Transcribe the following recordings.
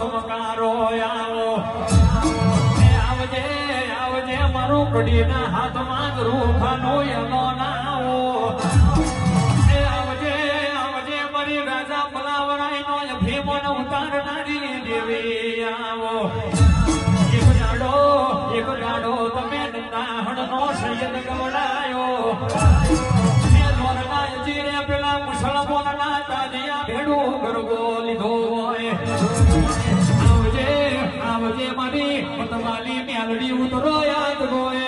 ચમકારો આવો આવજે આવજે મારો કડીના હાથમાં રૂખાનો એનો નાવો ભીમોન ઉતારનારી દેવી આવો. એક જાડો એક જાડો તમે નાહણનો સૈયદ ગવડાયો. પેલા મુસલમાનના તાજિયા ભેડું ગરગો લીધો હોય. આવજે આવજે મારી પતવાલી મેલડી ઉતરો યાદ ગોએ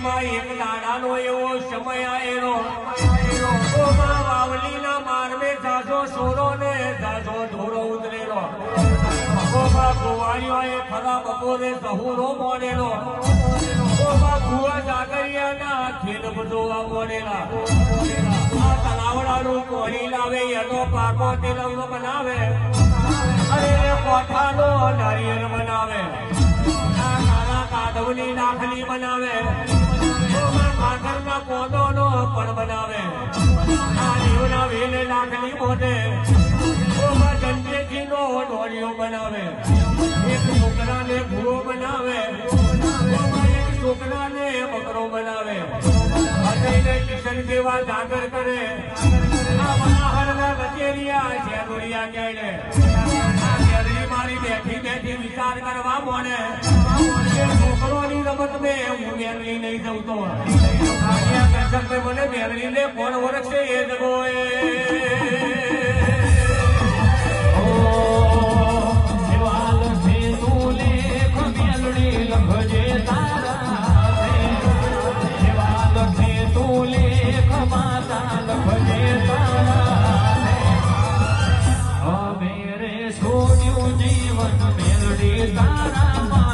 એક દાડાનો એવો સમય આવેલો. ઓમાં વાવલીના મારમે જાજો સોરો ને ઢોરો ઉતરેલો. ઓમાં કુંવારીઓએ ખરા બપોરે સહુરો મોડેલો. ઓમાં આ તલાવડાનું કોરી લાવે, એનો પાકો તેલંગ બનાવે. અને કોઠાનો નારિયેળ બનાવે. કાળા નાખલી બનાવે. નાખલી ઓમાં ઓમાં જંજેજીનો ઢોળિયો બનાવે. એક છોકરાને ભૂવો બનાવે. મારી બેઠી બેઠી વિચાર કરવા મોડે. છોકરોની રમત મેં હું મેળવી નહીં જવતો મને મેળવીને કોણ ઓળખશે એ જગોએ જીવન મેળવી તારા